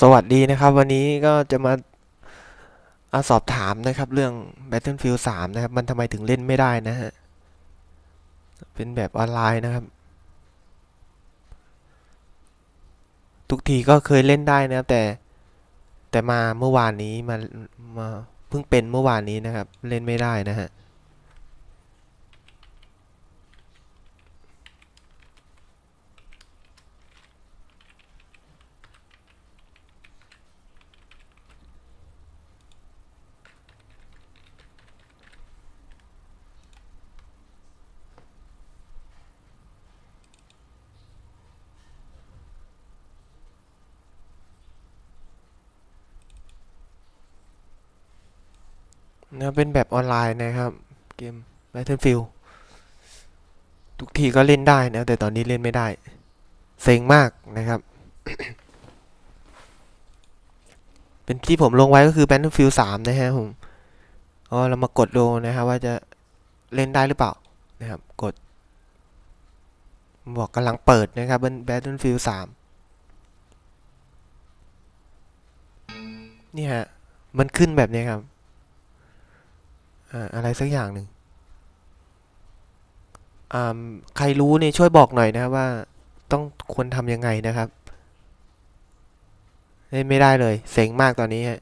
สวัสดีนะครับ วันนี้ก็จะมาอาสอบถามนะครับ เรื่อง Battlefield 3 นะครับ มันทำไมถึงเล่นไม่ได้นะฮะ เป็นแบบออนไลน์นะครับ ทุกทีก็เคยเล่นได้นะครับ แต่แต่มาเมื่อวานนี้มามาเพิ่งเป็นเมื่อวานนี้นะครับ เล่นไม่ได้นะฮะ นะเป็นแบบออนไลน์นะครับเกม Battlefield ทุกทีก็เล่นได้นะ แต่ตอนนี้เล่นไม่ได้ เซ็งมากนะครับ เป็นที่ผมลงไว้ก็คือ Battlefield 3 นะฮะผมอ๋อเรามากดดูนะครับว่าจะเล่นได้หรือเปล่านะครับ กด บอกกำลังเปิดนะครับ Battlefield 3 นี่ฮะ มันขึ้นแบบนี้ครับ อะไรสักอย่างหนึ่งใครรู้เนี่ยช่วยบอกหน่อยนะครับว่าต้องควรทำยังไงนะครับเล่นไม่ได้เลย เซ็งมากตอนนี้ฮะ